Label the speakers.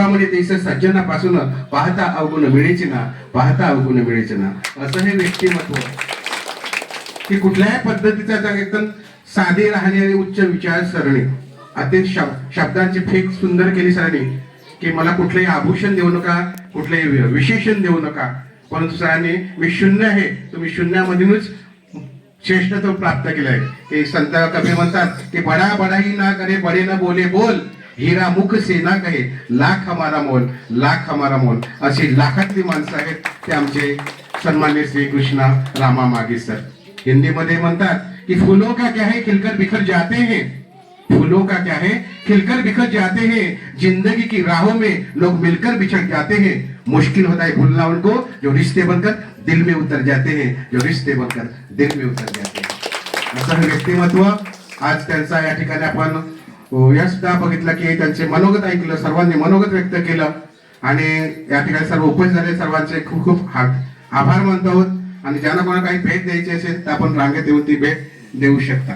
Speaker 1: मुखामध्ये तैस सज्जनापासून पाहता अवगुण मिळेचे ना पाहता अवगुण मिळेचे ना. असं हे व्यक्तिमत्व. की कुठल्याही पद्धतीचा एकदम साधे राहणारी उच्च विचारसरणी अति शब- शब्दांची फेक सुंदर केली सरांनी की मला कुठलंही आभूषण देऊ नका कुठलंही विशेषण देऊ नका. परंतु सरांनी मी शून्य आहे. तुम्ही शून्यामधूनच श्रेष्ठत्व प्राप्त केलंय. की संत कवी म्हणतात की बडा बडाही ना करे बडे न बोले बोल. हिरा मुख से ना कहे, लाख हमारा मोल, लाख हमारा मोल. अशी लाखातली माणसं आहेत ते आमचे सन्मान्य श्री कृष्णा रामा मागे सर. हिंदीमध्ये म्हणतात की, फुलों का क्या है, खिलकर बिखर जाते हैं. फूलों का क्या है, खिलकर बिखर जाते हैं. ज़िंदगी की राहों में लोग मिलकर बिछड़ जाते हैं. मुश्किल होता है भूलना उनको, जो रिश्ते बनकर दिल में उतर जाते हैं, जो रिश्ते बनकर दिल में उतर जाते हैं. असं व्यक्तिमत्व, आज त्यांचा या ठिकाणी आपण हो, या सुद्धा बघितलं की त्यांचे मनोगत ऐकलं सर्वांनी मनोगत व्यक्त केलं. आणि या ठिकाणी सर्व उपस्थित झाले सर्वांचे खूप खूप आभार मानत आहोत. आणि ज्यांना कोणाला काही भेट द्यायची असेल तर आपण रांगेत येऊन ती भेट देऊ शकता.